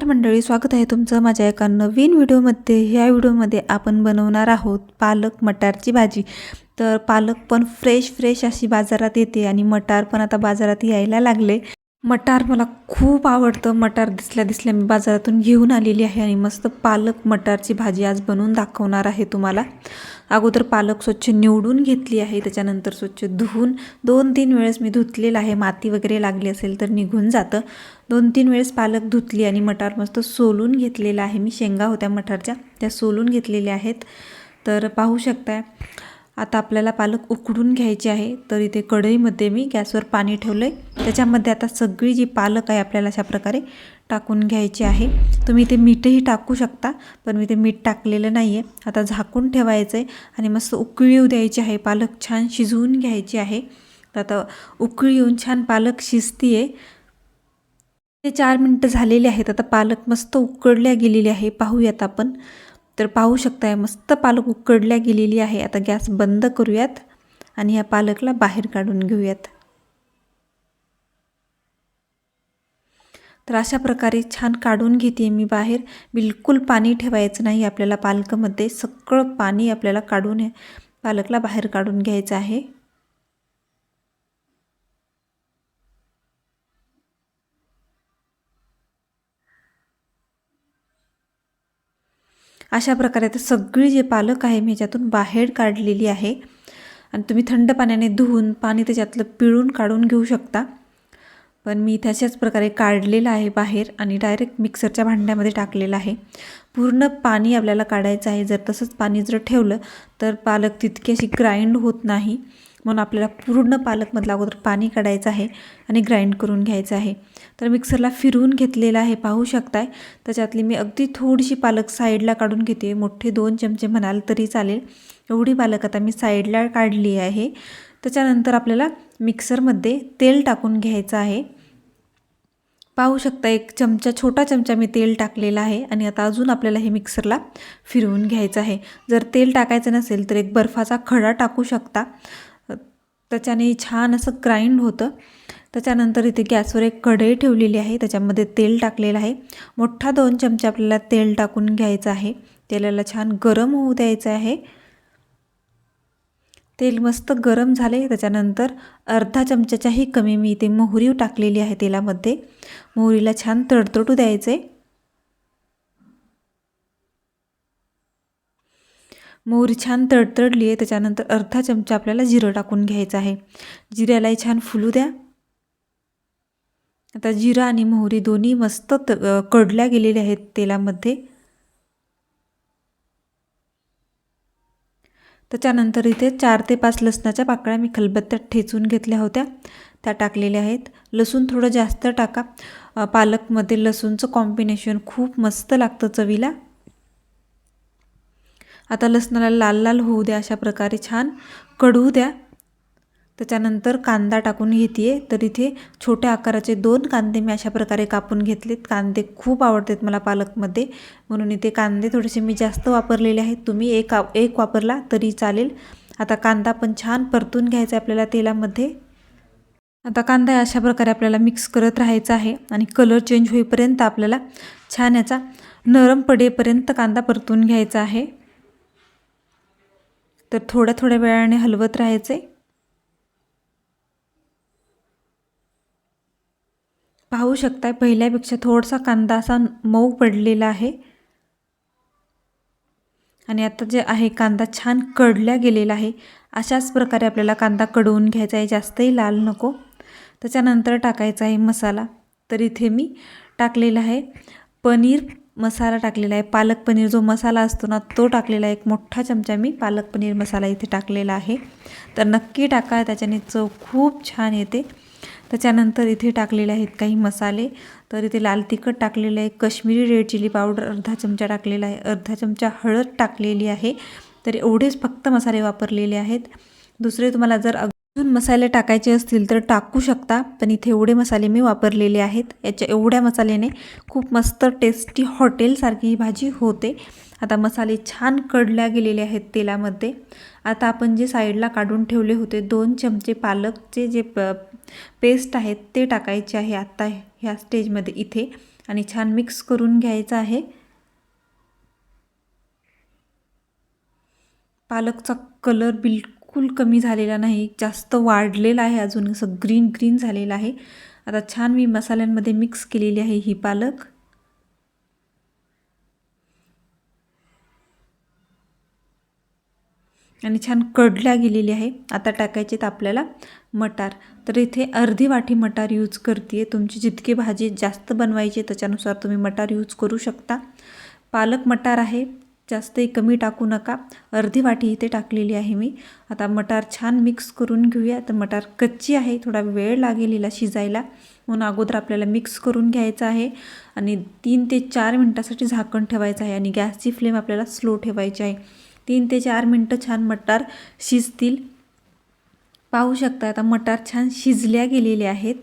नमस्कार मंडळी स्वागत आहे तुमचं माझ्या एका नवीन व्हिडिओमध्ये. ह्या व्हिडिओमध्ये आपण बनवणार आहोत पालक मटारची भाजी. तर पालक पण फ्रेश फ्रेश अशी बाजारात येते आणि मटार पण आता बाजारात यायला लागले. मटार मला खूप आवडतं. मटार दिसल्या दिसल्या मी बाजारातून घेऊन आलेली आहे आणि मस्त पालक मटारची भाजी आज बनवून दाखवणार आहे तुम्हाला. अगोदर पालक स्वच्छ निवडून घेतली आहे त्याच्यानंतर स्वच्छ धुवून दोन तीन वेळेस मी धुतलेलं आहे. माती वगैरे लागली असेल तर निघून जातं. दोन तीन वेळेस पालक धुतली आणि मटार मस्त सोलून घेतलेला आहे. मी शेंगा होत्या मटारच्या त्या सोलून घेतलेल्या आहेत. तर पाहू शकताय आता आपल्याला पालक उकडून घ्यायचे आहे तर इथे कढईमध्ये मी गॅसवर पाणी ठेवलं आहे त्याच्यामध्ये आता सगळी जी पालक आहे आपल्याला अशा प्रकारे टाकून घ्यायची आहे. तुम्ही इथे मीठही टाकू शकता पण मी ते मीठ टाकलेलं नाही आहे आता झाकून ठेवायचं आहे आणि मस्त उकळी येऊ द्यायची आहे. पालक छान शिजवून घ्यायची आहे. तर आता उकळी येऊन छान पालक शिजती आहे ते चार मिनटं झालेले आहेत. आता पालक मस्त उकडल्या गेलेली आहे. पाहूयात आपण. तर पाहू शकताय मस्त पालक उकडल्या गेलेली आहे. आता गॅस बंद करूयात आणि या पालकला बाहेर काढून घेऊयात. तर अशा प्रकारे छान काढून घेते मी बाहेर. बिलकुल पाणी ठेवायचं नाही आपल्याला पालकामध्ये. सगळं पाणी आपल्याला काढून पालकला बाहेर काढून घ्यायचं आहे. अशा प्रकारे तर सगळी जे पालक आहे मी ह्याच्यातून बाहेर काढलेली आहे. आणि तुम्ही थंड पाण्याने धुवून पाणी त्याच्यातलं पिळून काढून घेऊ शकता. पण मी तशाच प्रकारे काढलेलं आहे बाहेर आणि डायरेक्ट मिक्सरच्या भांड्यामध्ये टाकलेलं आहे. पूर्ण पाणी आपल्याला काढायचं आहे. जर तसंच पाणी जर ठेवलं तर पालक तितकी अशी ग्राइंड होत नाही. म्हणून आपल्याला पूर्ण पालकमधलं अगोदर पाणी काढायचं आहे आणि ग्राइंड करून घ्यायचं आहे. तर मिक्सरला फिरवून घेतलेलं आहे. पाहू शकताय. त्याच्यातली मी अगदी थोडीशी पालक साईडला काढून घेते. मोठे दोन चमचे म्हणाल तरी चालेल. एवढी पालक आता मी साईडला काढली आहे. त्याच्यानंतर आपल्याला मिक्सरमध्ये तेल टाकून घ्यायचं आहे. पाहू शकता एक चमचा छोटा चमचा मी तेल टाकलेला आहे आणि आता अजून आपल्याला हे मिक्सरला फिरवून घ्यायचं आहे. जर तेल टाकायचं नसेल तर एक बर्फाचा खडा टाकू शकता. त्याच्याने छान असं ग्राइंड होतं. त्याच्यानंतर इथे गॅसवर एक कढई ठेवलेली आहे. त्याच्यामध्ये तेल टाकलेलं आहे. मोठा दोन चमचे आपल्याला तेल टाकून घ्यायचं आहे. तेलाला छान गरम होऊ द्यायचं आहे. तेल मस्त गरम झाले त्याच्यानंतर अर्धा चमच्याच्याही कमी मी इथे मोहरी टाकलेली आहे तेलामध्ये. मोहरीला छान तडतडू द्यायचे. मोहरी छान तडतडली आहे त्याच्यानंतर अर्धा चमचा आपल्याला जिरं टाकून घ्यायचं आहे. जिऱ्यालाही छान फुलू द्या. आता जिरा आणि मोहरी दोन्ही मस्त त कडल्या गेलेल्या आहेत तेलामध्ये. त्याच्यानंतर इथे चार ते पाच लसणाच्या पाकळ्या मी खलबत्त्यात ठेचून घेतल्या होत्या. त्या टाकलेल्या आहेत. लसूण थोडं जास्त टाका. पालकमध्ये लसूणचं कॉम्बिनेशन खूप मस्त लागतं चवीला. आता लसणाला लाल लाल होऊ द्या अशा प्रकारे छान. कढू द्या. त्याच्यानंतर कांदा टाकून घेते आहे तर इथे छोट्या आकाराचे दोन कांदे मी अशा प्रकारे कापून घेतलेत. कांदे खूप आवडतात मला पालकमध्ये. म्हणून इथे कांदे थोडेसे मी जास्त वापरलेले आहेत. तुम्ही एक एक वापरला तरी चालेल. आता कांदा पण छान परतून घ्यायचा आहे आपल्याला तेलामध्ये. आता कांदा अशा प्रकारे आपल्याला मिक्स करत राहायचा आहे आणि कलर चेंज होईपर्यंत आपल्याला छान याचा नरम पडेपर्यंत कांदा परतून घ्यायचा आहे. तर थोड्या थोड्या वेळाने हलवत राहायचे पाहू शकताय पहिल्यापेक्षा थोडासा कांदा असा मऊ पडलेला आहे. आणि आता जे आहे कांदा छान कडल्या गेलेला आहे. अशाच प्रकारे आपल्याला कांदा कडवून घ्यायचा आहे जास्तही लाल नको. त्याच्यानंतर टाकायचा आहे मसाला. तर इथे मी टाकलेला आहे पनीर मसाला टाकलेला आहे पालक पनीर. जो मसाला असतो ना तो टाकलेला आहे. एक मोठा चमचा मी पालक पनीर मसाला इथे टाकलेला आहे. तर नक्की टाका त्याच्याने चव खूप छान येते. त्याच्यानंतर इथे टाकलेले आहेत काही मसाले. तर इथे लाल तिखट टाकलेलं आहे कश्मीरी रेड चिली पावडर अर्धा चमचा टाकलेला आहे अर्धा चमचा हळद टाकलेली आहे. तर एवढेच फक्त मसाले वापरलेले आहेत. दुसरे तुम्हाला जर अजून मसाले टाकायचे असतील तर टाकू शकता पण इथे एवढे मसाले मी वापरलेले आहेत. याच्या एवढ्या मसाल्याने खूप मस्त टेस्टी हॉटेलसारखी ही भाजी होते. आता मसाले छान कडल्या गेलेले आहेत तेलामध्ये. आता आपण जे साईडला काढून ठेवले होते दोन चमचे पालकचे जे प पेस्ट आहेत ते टाकायचे आहे आत्ता ह्या स्टेजमध्ये इथे. आणि छान मिक्स करून घ्यायचं आहे. पालकचा कलर बिलकुल कमी झालेला नाही जास्त वाढलेला आहे अजून असं ग्रीन ग्रीन झालेलं आहे. आता छान मी मसाल्यांमध्ये मिक्स केलेली आहे ही पालक. आणि छान कडल्या गेलेली आहे. आता टाकायचे आहेत आपल्याला मटार. तर इथे अर्धी वाटी मटार यूज करते आहे तुमची जितकी भाजी जास्त बनवायची त्याच्यानुसार तुम्ही मटार यूज करू शकता. पालक मटार आहे. जास्तही कमी टाकू नका. अर्धी वाटी इथे टाकलेली आहे मी. आता मटार छान मिक्स करून घेऊया. तर मटार कच्ची आहे. थोडा वेळ लागेल हिला शिजायला. म्हणून अगोदर आपल्याला मिक्स करून घ्यायचं आहे. आणि तीन ते चार मिनटासाठी झाकण ठेवायचं आहे. आणि गॅसची फ्लेम आपल्याला स्लो ठेवायची आहे. तीन ते चार मिनटं छान मटार शिजतील. पाहू शकता आता मटार छान शिजल्या गेलेले आहेत.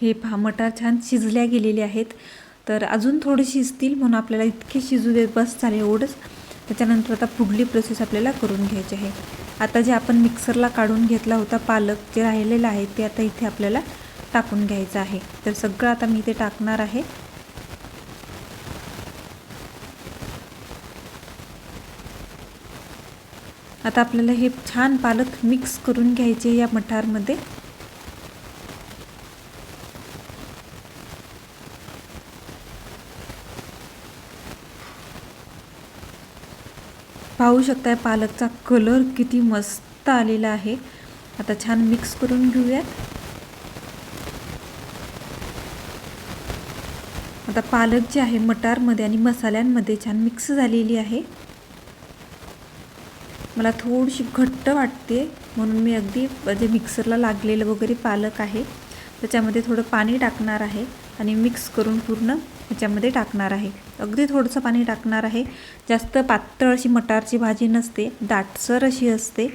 हे पहा मटार छान शिजल्या गेलेले आहेत. तर अजून थोडे शिजतील म्हणून आपल्याला इतके शिजू देत बस झाले एवढंच. त्याच्यानंतर आता पुढली प्रोसेस आपल्याला करून घ्यायची आहे. आता जे आपण मिक्सरला काढून घेतला होता पालक जे राहिलेलं आहे ते आता इथे आपल्याला टाकून घ्यायचं आहे. तर सगळं आता मी इथे टाकणार आहे. आता आपल्याला हे छान पालक मिक्स करून घ्यायचे या मठारमध्ये पाहू शकताय पालकचा कलर किती मस्त आलेला आहे. आता छान मिक्स करून घेऊयात. आता पालक जे आहे मटारमध्ये आणि मसाल्यांमध्ये छान मिक्स झालेली आहे. मला थोडीशी घट्ट वाटते म्हणून मी अगदी जे मिक्सरला लागलेलं वगैरे पालक आहे त्याच्यामध्ये थोडं पाणी टाकणार आहे आणि मिक्स करून पूर्ण ह्याच्यामध्ये टाकणार आहे. अगदी थोडंसं पाणी टाकणार आहे. जास्त पातळ अशी मटारची भाजी नसते. दाटसर अशी असते.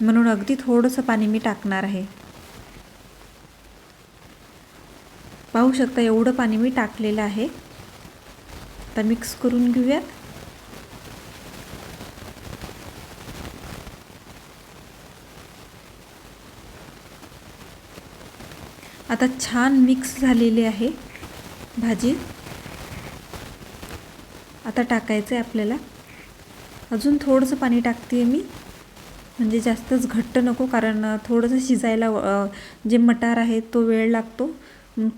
म्हणून अगदी थोडंसं पाणी मी टाकणार आहे. पाहू शकता एवढं पाणी मी टाकलेलं आहे. आता मिक्स करून घेऊयात. आता छान मिक्स झालेली आहे. भाजी. आता टाकायचं आहे आपल्याला. अजून थोडंसं पाणी टाकते आहे मी. म्हणजे जास्तच घट्ट नको कारण थोडंसं शिजायला जे मटार आहे तो वेळ लागतो.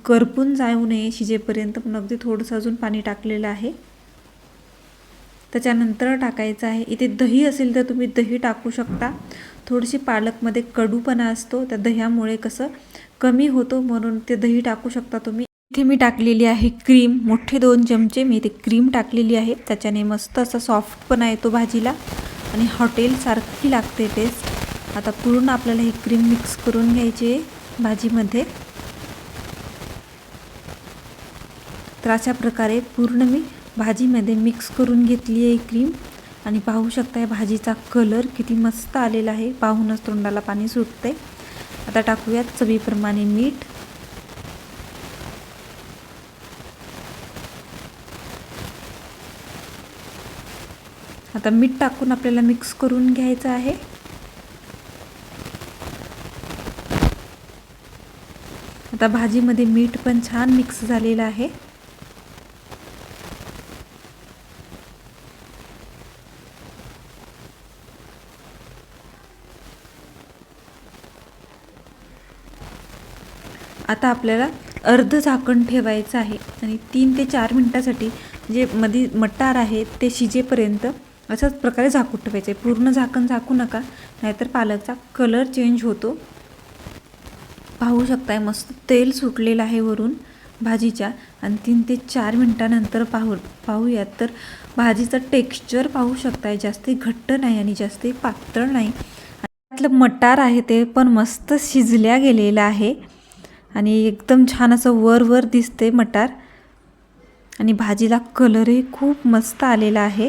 करपून जाऊ नये शिजेपर्यंत पण अगदी थोडंसं अजून पाणी टाकलेलं आहे. त्याच्यानंतर टाकायचं आहे. इथे दही असेल तर तुम्ही दही टाकू शकता. थोडीशी पालकमध्ये कडूपणा असतो. त्या दह्यामुळे कसं कमी होतो म्हणून ते दही टाकू शकता तुम्ही. इथे मी टाकलेली आहे क्रीम. मोठे दोन चमचे मी इथे क्रीम टाकलेली आहे. त्याच्याने मस्त असा सॉफ्टपणा येतो भाजीला. आणि हॉटेलसारखी लागते टेस्ट आता पूर्ण आपल्याला ही क्रीम मिक्स करून घ्यायची आहे भाजीमध्ये. तर अशा प्रकारे पूर्ण मी भाजीमध्ये मिक्स करून घेतली आहे क्रीम. आणि पाहू शकता भाजीचा कलर किती मस्त आलेला आहे. पाहूनच तोंडाला पाणी सुटते आता टाकूयात चवीप्रमाणे मीठ. आता मीठ टाकून आपल्याला मिक्स करून घ्यायचं आहे. आता भाजीमध्ये मीठ पण छान मिक्स झालेलं आहे. आता आपल्याला अर्ध झाकण ठेवायचं आहे आणि तीन ते चार मिनटासाठी जे मध्ये मटार आहे ते शिजेपर्यंत अशाच प्रकारे झाकून ठेवायचं. आहे पूर्ण झाकण झाकू नका नाहीतर पालकचा कलर चेंज होतो. पाहू शकताय मस्त तेल सुटलेलं आहे वरून भाजीच्या. आणि तीन ते चार मिनटानंतर पाहू पाहूयात. तर भाजीचं टेक्स्चर पाहू शकताय जास्त घट्ट नाही आणि जास्त पातळ नाही. त्यातलं मटार आहे ते पण मस्त शिजल्या गेलेलं आहे. आणि एकदम छान असं वर वर दिसते मटार. आणि भाजीला कलरही खूप मस्त आलेला आहे.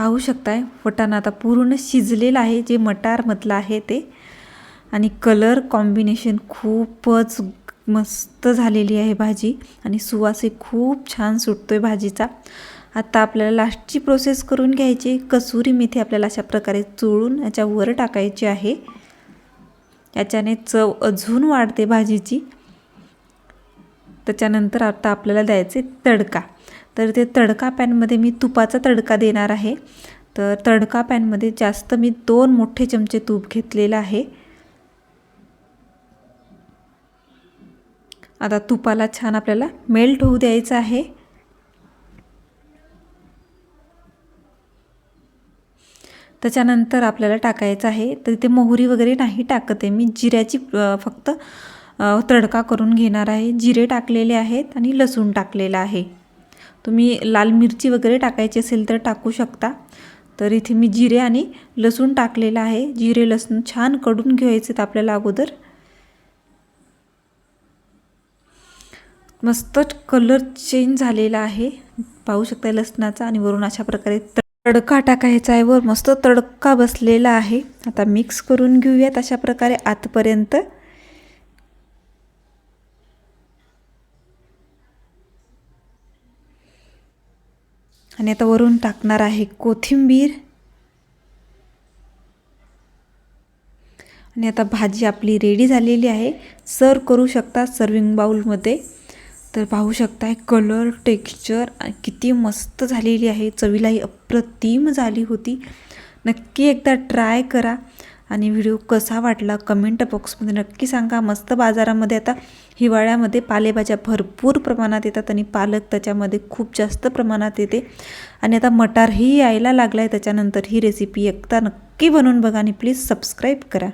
पाहू शकताय. वटाणा आता पूर्ण शिजलेलं आहे. जे मटारमधलं आहे ते. आणि कलर कॉम्बिनेशन खूपच मस्त झालेली आहे भाजी. आणि सुवासही खूप छान सुटतो आहे भाजीचा. आता आपल्याला लास्टची प्रोसेस करून घ्यायची. कसुरी मेथी आपल्याला अशा प्रकारे चोळून याच्यावर टाकायची आहे. याच्याने चव अजून वाढते भाजीची. त्याच्यानंतर आता आपल्याला द्यायचे तडका. तर ते तडका पॅनमध्ये मी तुपाचा तडका देणार आहे. तर तडका पॅनमध्ये जास्त मी दोन मोठे चमचे तूप घेतलेलं आहे. आता तुपाला छान आपल्याला मेल्ट होऊ द्यायचं आहे. त्याच्यानंतर आपल्याला टाकायचं आहे. तर तिथे मोहरी वगैरे नाही टाकत आहे. मी जिऱ्याची फक्त तडका करून घेणार आहे. जिरे टाकलेले आहेत आणि लसूण टाकलेलं आहे. तुम्ही लाल मिरची वगैरे टाकायची असेल तर टाकू शकता. तर इथे मी जिरे आणि लसूण टाकलेलं आहे. जिरे लसूण छानकडून घ्यायचे आपल्याला अगोदर. मस्त कलर चेंज झालेला आहे. पाहू शकता लसणाचा आणि वरून अशा प्रकारे तडका टाकायचा आहे. वर मस्त तडका बसलेला आहे. आता मिक्स करून घेऊयात अशा प्रकारे आतपर्यंत. आणि आता वरून टाकणार आहे कोथिंबीर. आणि आता भाजी आपली रेडी झालेली आहे. सर्व करू शकता सर्विंग बाउलमध्ये तर पाहू शकताय कलर टेक्स्चर किती मस्त झालेली आहे. चवीलाही अप्रतिम झाली होती. नक्की एकदा ट्राय करा. आणि व्हिडिओ कसा वाटला कमेंट बॉक्समध्ये नक्की सांगा. मस्त बाजारामध्ये आता हिवाळ्यामध्ये पालेभाज्या भरपूर प्रमाणात येतात आणि पालक त्याच्यामध्ये खूप जास्त प्रमाणात येते. आणि आता मटारही यायला लागला आहे त्याच्यानंतर ही रेसिपी एकदा नक्की बनवून बघा आणि प्लीज सबस्क्राईब करा.